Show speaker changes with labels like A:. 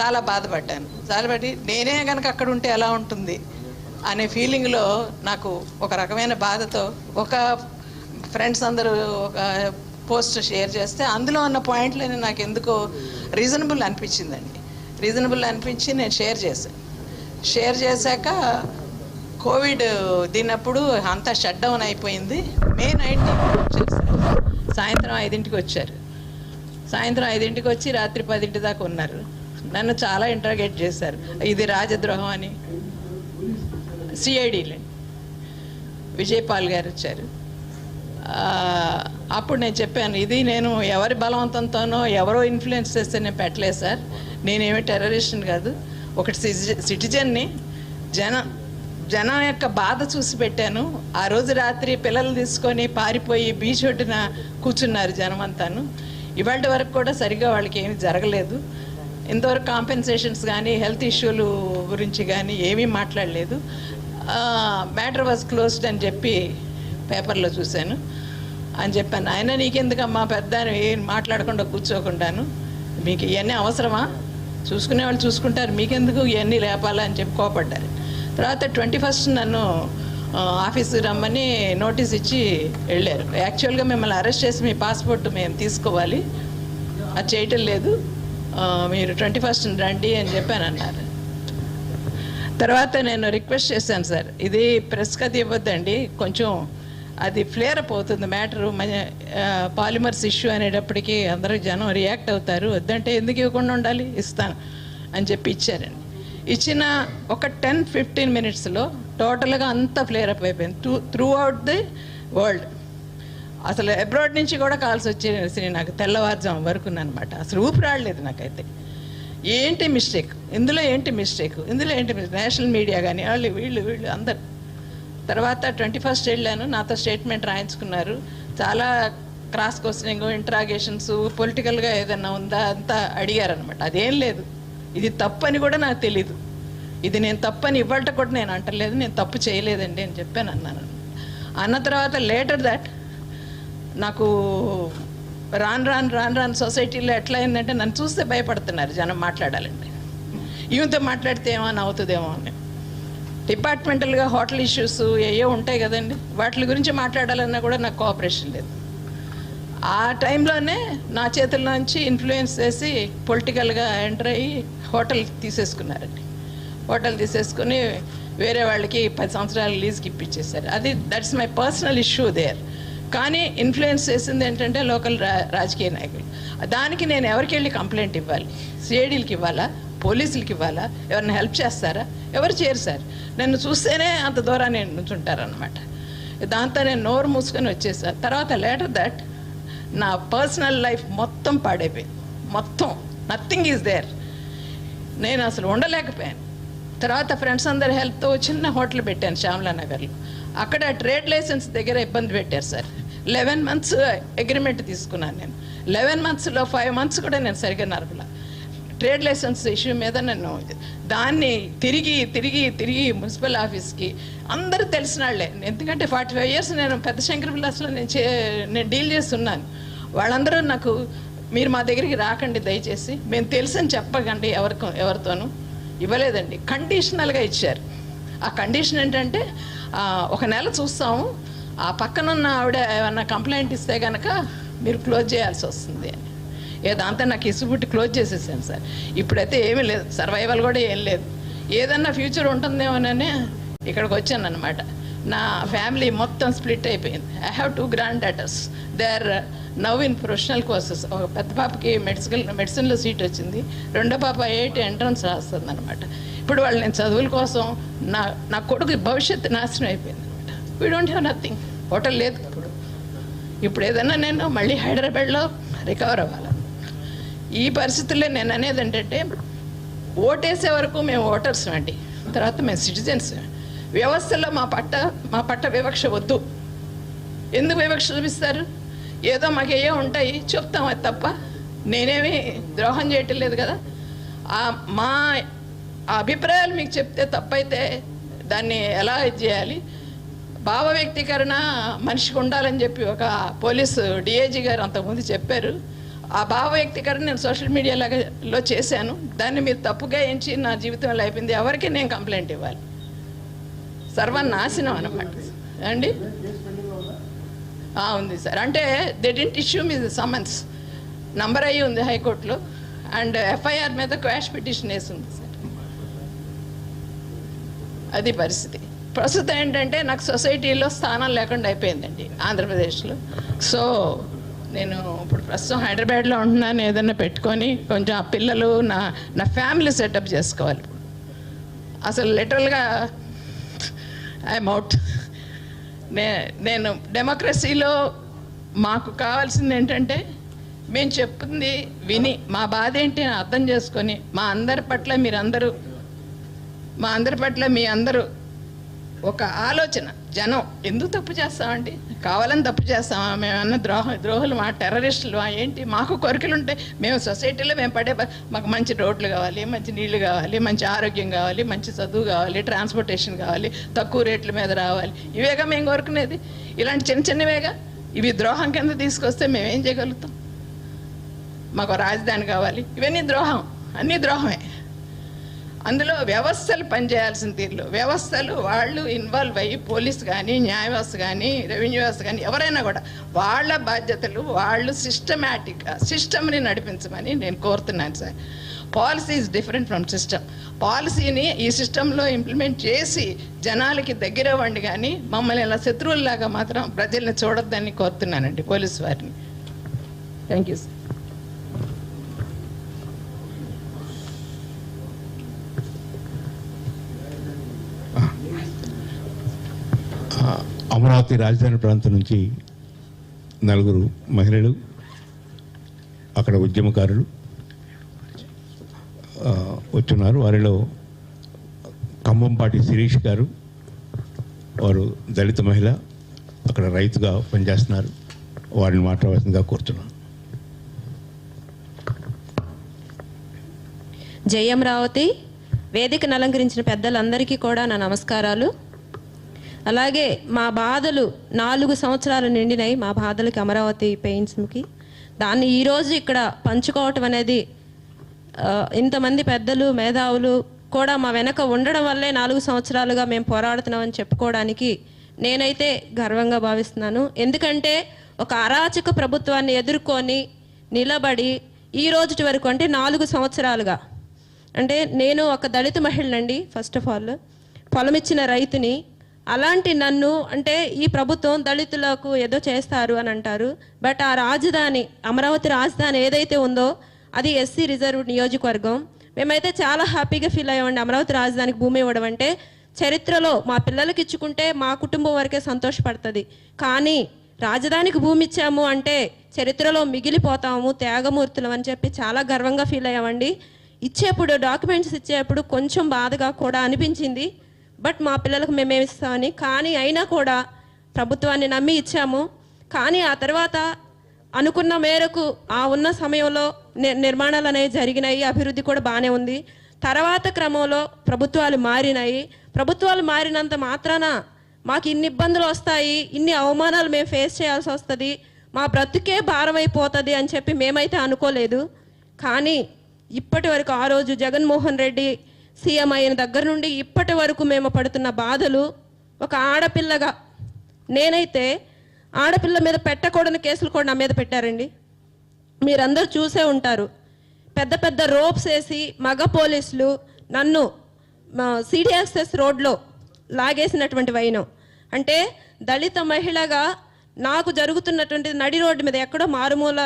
A: చాలా బాధపడ్డాను. బాధపడి నేనే కనుక అక్కడ ఉంటే ఎలా ఉంటుంది? అనే ఫీలింగ్లో నాకు ఒక రకమైన బాధతో ఒక ఫ్రెండ్స్ అందరూ ఒక పోస్ట్ షేర్ చేస్తే అందులో ఉన్న పాయింట్లని నాకు ఎందుకో రీజనబుల్ అనిపించిందండి. రీజనబుల్ అనిపించి నేను షేర్ చేశాను. షేర్ చేశాక కోవిడ్ దినప్పుడు అంతా షట్ డౌన్ అయిపోయింది. మే నైన్టీన్త్ వచ్చేసారు. సాయంత్రం ఐదింటికి వచ్చారు. సాయంత్రం ఐదింటికి వచ్చి రాత్రి పదింటి దాకా ఉన్నారు. నన్ను చాలా ఇంటరాగేట్ చేశారు. ఇది రాజద్రోహం అని. సిఐడిలే విజయపాల్ గారు వచ్చారు. అప్పుడు నేను చెప్పాను ఇది నేను ఎవరి బలవంతంతోనో ఎవరో ఇన్ఫ్లుయెన్స్ చేస్తే నేను పెట్టలేదు సార్. నేనేమి టెర్రరిస్ట్ని కాదు. ఒకటి సిటిజన్ని జన జనం యొక్క బాధ చూసి పెట్టాను. ఆ రోజు రాత్రి పిల్లలు తీసుకొని పారిపోయి బీచ్ ఒడ్డున కూర్చున్నారు జనం అంతాను ఇవాళ వరకు కూడా సరిగా వాళ్ళకి ఏమీ జరగలేదు. ఇంతవరకు కాంపెన్సేషన్స్ కానీ హెల్త్ ఇష్యూలు గురించి కానీ ఏమీ మాట్లాడలేదు. మ్యాటర్ వాజ్ క్లోజ్డ్ అని చెప్పి పేపర్లో చూశాను. అని చెప్పాను ఆయన నీకెందుకమ్మా పెద్ద ఏం మాట్లాడకుండా కూర్చోకుండాను? మీకు ఇవన్నీ అవసరమా? చూసుకునే వాళ్ళు చూసుకుంటారు మీకెందుకు ఇవన్నీ లేపాలా? అని చెప్పి కోపడ్డారు. తర్వాత ట్వంటీ ఫస్ట్ నన్ను ఆ, ఆఫీస్కి రమ్మని నోటీస్ ఇచ్చి వెళ్ళారు. యాక్చువల్గా మిమ్మల్ని అరెస్ట్ చేసి మీ పాస్పోర్ట్ మేము తీసుకోవాలి. అది చేయటం లేదు. మీరు ట్వంటీ ఫస్ట్ రండి అని చెప్పాను అన్నారు తర్వాత నేను రిక్వెస్ట్ చేశాను సార్ ఇది ప్రెస్కి అది ఇవ్వద్దండి కొంచెం అది ఫ్లేర్ అప్ అవుతుంది మ్యాటరు పాలిమర్స్ ఇష్యూ అనేటప్పటికీ అందరూ జనం రియాక్ట్ అవుతారు వద్దంటే ఎందుకు ఇవ్వకుండా ఉండాలి? ఇస్తాను అని చెప్పి ఇచ్చారండి. ఇచ్చిన ఒక టెన్ ఫిఫ్టీన్ మినిట్స్లో టోటల్గా అంతా ఫ్లేర్ అప్ అయిపోయింది. Through throughout the world. అసలు అబ్రాడ్ నుంచి కూడా కాల్స్ వచ్చేసి నాకు తెల్లవారుజాము వరకు అనమాట అసలు ఊపిరాడలేదు నాకైతే. ఏంటి మిస్టేక్? ఇందులో ఏంటి మిస్టేక్? ఇందులో ఏంటి నేషనల్ మీడియా కానీ వాళ్ళు వీళ్ళు వీళ్ళు అందరు. తర్వాత ట్వంటీ ఫస్ట్ వెళ్ళాను. నాతో స్టేట్మెంట్ రాయించుకున్నారు. చాలా క్రాస్ క్వశ్చనింగ్ ఇంట్రాగేషన్స్ పొలిటికల్గా ఏదైనా ఉందా అంతా అడిగారనమాట అదేం లేదు. ఇది తప్పని కూడా నాకు తెలీదు. ఇది నేను తప్పని ఇవ్వట కూడా నేను అంటలేదు. నేను తప్పు చేయలేదండి అని చెప్పాను అన్నాను. అన్న తర్వాత లేటర్ దట్ నాకు రాను రాను రాను రాను సొసైటీలో ఎట్లా అయిందంటే నన్ను చూస్తే భయపడుతున్నారు జనం మాట్లాడాలంటే. ఈమెతో మాట్లాడితే ఏమో అని అవుతుందేమో అని. డిపార్ట్మెంటల్గా హోటల్ ఇష్యూస్ ఏవో ఉంటాయి కదండి. వాటి గురించి మాట్లాడాలన్నా కూడా నాకు కోఆపరేషన్ లేదు. ఆ టైంలోనే నా చేతుల్లోంచి ఇన్ఫ్లుయెన్స్ చేసి పొలిటికల్గా ఎంటర్ అయ్యి హోటల్ తీసేసుకున్నారండి. హోటల్ తీసేసుకుని వేరే వాళ్ళకి పది సంవత్సరాలు లీజ్కి ఇప్పించేశారు. అది that's my personal issue there. కానీ ఇన్ఫ్లుయెన్స్ చేసింది ఏంటంటే లోకల్ రా రాజకీయ నాయకులు. దానికి నేను ఎవరికి వెళ్ళి కంప్లైంట్ ఇవ్వాలి సిఐడీలకి ఇవ్వాలా? పోలీసులకి ఇవ్వాలా? ఎవరిని హెల్ప్ చేస్తారా? ఎవరు చేయరు సార్. నన్ను చూస్తేనే అంత దూరాన్ని నుంచుంటారనమాట దాంతో నేను నోరు మూసుకొని వచ్చేసాను తర్వాత లేటర్ దట్ నా పర్సనల్ లైఫ్ మొత్తం పాడైపోయింది. మొత్తం. నథింగ్ ఈజ్ దేర్ నేను అసలు ఉండలేకపోయాను. తర్వాత ఫ్రెండ్స్ అందరి హెల్ప్తో చిన్న హోటల్ పెట్టాను శ్యామలా నగర్లో అక్కడ ట్రేడ్ లైసెన్స్ దగ్గర ఇబ్బంది పెట్టారు సార్. లెవెన్ మంత్స్ అగ్రిమెంట్ తీసుకున్నాను నేను. లెవెన్ మంత్స్లో ఫైవ్ మంత్స్ కూడా నేను సరిగ్గా నరపలా ట్రేడ్ లైసెన్స్ ఇష్యూ మీద నన్ను దాన్ని తిరిగి తిరిగి తిరిగి మున్సిపల్ ఆఫీస్కి అందరూ తెలిసిన వాళ్ళే. ఎందుకంటే ఫార్టీ ఫైవ్ ఇయర్స్ నేను పెద్ద శంకర విలాస్లో నేను చే నేను డీల్ చేస్తున్నాను. వాళ్ళందరూ నాకు మీరు మా దగ్గరికి రాకండి దయచేసి. మేము తెలుసని చెప్పకండి ఎవరికో ఎవరితోనూ. ఇవ్వలేదండి. కండిషనల్గా ఇచ్చారు. ఆ కండిషన్ ఏంటంటే ఒక నెల చూస్తాము. ఆ పక్కనున్న ఆవిడ ఏమన్నా కంప్లైంట్ ఇస్తే కనుక మీరు క్లోజ్ చేయాల్సి వస్తుంది అని. ఏ దాంతో నాకు ఇసుబుట్టి క్లోజ్ చేసేసాను సార్. ఇప్పుడైతే ఏమీ లేదు. సర్వైవల్ కూడా ఏం లేదు. ఏదన్నా ఫ్యూచర్ ఉంటుందేమోనని ఇక్కడికి వచ్చాను అనమాట నా ఫ్యామిలీ మొత్తం స్ప్లిట్ అయిపోయింది. I have two granddaughters. They are now in professional courses. ఒక పెద్ద పాపకి మెడిసికల్ మెడిసిన్లో సీట్ వచ్చింది. రెండో పాప ఐఐటి ఎంట్రన్స్ రాస్తుంది అనమాట ఇప్పుడు వాళ్ళు నేను చదువుల కోసం నా నా కొడుకు భవిష్యత్తు నాశనం అయిపోయింది అనమాట we don't have nothing hotel లేదు ఇప్పుడు. ఇప్పుడు ఏదైనా నేను మళ్ళీ హైదరాబాద్లో రికవర్ అవ్వాలి. ఈ పరిస్థితుల్లో నేను అనేది ఏంటంటే ఓటేసే వరకు మేము ఓటర్స్ అండి. తర్వాత మేము సిటిజన్స్ వ్యవస్థలో మా పట్ట మా పట్ట వివక్ష వద్దు. ఎందుకు వివక్ష చూపిస్తారు? ఏదో మాకు ఉంటాయి చెప్తాం అది తప్ప. నేనేమి ద్రోహం చేయటం లేదు కదా. మా ఆ అభిప్రాయాలు మీకు చెప్తే తప్పైతే దాన్ని ఎలా ఇది చేయాలి? భావ వ్యక్తీకరణ మనిషికి ఉండాలని చెప్పి ఒక పోలీసు డిఐజీ గారు అంతకుముందు చెప్పారు. ఆ భావ వ్యక్తీకరణ నేను సోషల్ మీడియాలో చేశాను. దాన్ని మీరు తప్పుగా ఎంచి నా జీవితంలో అయిపోయింది ఎవరికి నేను కంప్లైంట్ ఇవ్వాలి. సర్వనాశనం అనమాట అండి ఉంది సార్. అంటే they didn't issue me summons number అయ్యి ఉంది హైకోర్టులో. అండ్ ఎఫ్ఐఆర్ మీద క్వాష్ పిటిషన్ వేసి ఉంది సార్. అది పరిస్థితి. ప్రస్తుతం ఏంటంటే నాకు సొసైటీలో స్థానం లేకుండా అయిపోయిందండి ఆంధ్రప్రదేశ్లో. సో నేను ఇప్పుడు ప్రస్తుతం హైదరాబాద్లో ఉంటున్నాను ఏదైనా పెట్టుకొని కొంచెం ఆ పిల్లలు నా నా ఫ్యామిలీ సెటప్ చేసుకోవాలి. అసలు లిటరల్గా ఐఎమ్ అవుట్. నే నేను డెమోక్రసీలో మాకు కావాల్సింది ఏంటంటే మేము చెప్పింది విని మా బాధ ఏంటి అని అర్థం చేసుకొని మా అందరి పట్ల మీరందరూ మా అందరి పట్ల మీ అందరూ ఒక ఆలోచన. జనం ఎందుకు తప్పు చేస్తామండి? కావాలని తప్పు చేస్తామా? మేమన్నా ద్రోహ ద్రోహులు మా టెర్రరిస్టులు మా ఏంటి? మాకు కోరికలు ఉంటాయి మేము సొసైటీలో మేము పడే మాకు మంచి రోడ్లు కావాలి మంచి నీళ్ళు కావాలి మంచి ఆరోగ్యం కావాలి మంచి చదువు కావాలి ట్రాన్స్పోర్టేషన్ కావాలి తక్కువ రేట్ల మీద రావాలి. ఇవేగా మేము కోరుకునేది? ఇలాంటి చిన్న చిన్నవేగా? ఇవి ద్రోహం కింద తీసుకొస్తే మేమేం చేయగలుగుతాం? మాకు రాజధాని కావాలి. ఇవన్నీ ద్రోహం. అన్నీ ద్రోహమే. అందులో వ్యవస్థలు పనిచేయాల్సిన తీరులో. వ్యవస్థలు వాళ్ళు ఇన్వాల్వ్ అయ్యి పోలీస్ కానీ న్యాయవాస కానీ రెవెన్యూ వ్యవస్థ కానీ ఎవరైనా కూడా వాళ్ళ బాధ్యతలు వాళ్ళు సిస్టమేటిక్గా సిస్టమ్ని నడిపించమని నేను కోరుతున్నాను sir. Policy is different from system పాలసీని ఈ సిస్టంలో ఇంప్లిమెంట్ చేసి జనాలకి దగ్గర అవ్వండి కానీ మమ్మల్ని ఇలా శత్రువుల్లాగా మాత్రం ప్రజల్ని చూడొద్దని కోరుతున్నానండి పోలీస్ వారిని. థ్యాంక్ యూ సార్
B: అమరావతి రాజధాని ప్రాంతం నుంచి నలుగురు మహిళలు అక్కడ ఉద్యమకారులు వచ్చున్నారు. వారిలో ఖమ్మంపాటి శిరీష్ గారు వారు దళిత మహిళ అక్కడ రైతుగా పనిచేస్తున్నారు. వారిని మాట్లాడవలసిందిగా కోరుతున్నాను.
C: జై రావతి వేదికను అలంకరించిన పెద్దలందరికీ కూడా నా నమస్కారాలు. అలాగే మా బాధలు నాలుగు సంవత్సరాలు నిండినాయి మా బాధలకి అమరావతి పెయిన్స్కి దాన్ని ఈరోజు ఇక్కడ పంచుకోవటం అనేది ఇంతమంది పెద్దలు మేధావులు కూడా మా వెనక ఉండడం వల్లే నాలుగు సంవత్సరాలుగా మేము పోరాడుతున్నామని చెప్పుకోవడానికి నేనైతే గర్వంగా భావిస్తున్నాను. ఎందుకంటే ఒక అరాచక ప్రభుత్వాన్ని ఎదుర్కొని నిలబడి ఈ రోజుటి వరకు అంటే నాలుగు సంవత్సరాలుగా. అంటే నేను ఒక దళిత మహిళనండి ఫస్ట్ ఆఫ్ ఆల్ పొలమిచ్చిన రైతుని అలాంటి నన్ను అంటే ఈ ప్రభుత్వం దళితులకు ఏదో చేస్తారు అని అంటారు. బట్ ఆ రాజధాని అమరావతి రాజధాని ఏదైతే ఉందో అది ఎస్సీ రిజర్వ్ నియోజకవర్గం. మేమైతే చాలా హ్యాపీగా ఫీల్ అయ్యామండి. అమరావతి రాజధానికి భూమి ఇవ్వడం అంటే చరిత్రలో మా పిల్లలకి ఇచ్చుకుంటే మా కుటుంబం వరకే సంతోషపడుతుంది. కానీ రాజధానికి భూమి ఇచ్చాము అంటే చరిత్రలో మిగిలిపోతాము త్యాగమూర్తులం అని చెప్పి చాలా గర్వంగా ఫీల్ అయ్యామండి. ఇచ్చేప్పుడు డాక్యుమెంట్స్ ఇచ్చేప్పుడు కొంచెం బాధగా కూడా అనిపించింది. బట్ మా పిల్లలకు మేమేమి ఇస్తామని? కానీ అయినా కూడా ప్రభుత్వాన్ని నమ్మి ఇచ్చాము. కానీ ఆ తర్వాత అనుకున్న మేరకు ఆ ఉన్న సమయంలో నిర్మాణాలు అనేవి జరిగినాయి. అభివృద్ధి కూడా బాగానే ఉంది. తర్వాత క్రమంలో ప్రభుత్వాలు మారినాయి. ప్రభుత్వాలు మారినంత మాత్రాన మాకు ఇన్ని ఇబ్బందులు వస్తాయి. ఇన్ని అవమానాలు మేము ఫేస్ చేయాల్సి వస్తుంది. మా బ్రతుకే భారం అయిపోతుంది అని చెప్పి మేమైతే అనుకోలేదు. కానీ ఇప్పటి వరకు ఆ రోజు జగన్మోహన్ రెడ్డి సీఎం అయిన దగ్గర నుండి ఇప్పటి వరకు మేము పడుతున్న బాధలు ఒక ఆడపిల్లగా నేనైతే ఆడపిల్ల మీద పెట్టకూడని కేసులు కూడా నా మీద పెట్టారండి. మీరందరూ చూసే ఉంటారు. పెద్ద పెద్ద రోప్స్ వేసి మగ పోలీసులు నన్ను సిడిఎస్ఎస్ రోడ్లో లాగేసినటువంటి వైనం. అంటే దళిత మహిళగా నాకు జరుగుతున్నటువంటి నడి రోడ్డు మీద ఎక్కడో మారుమూల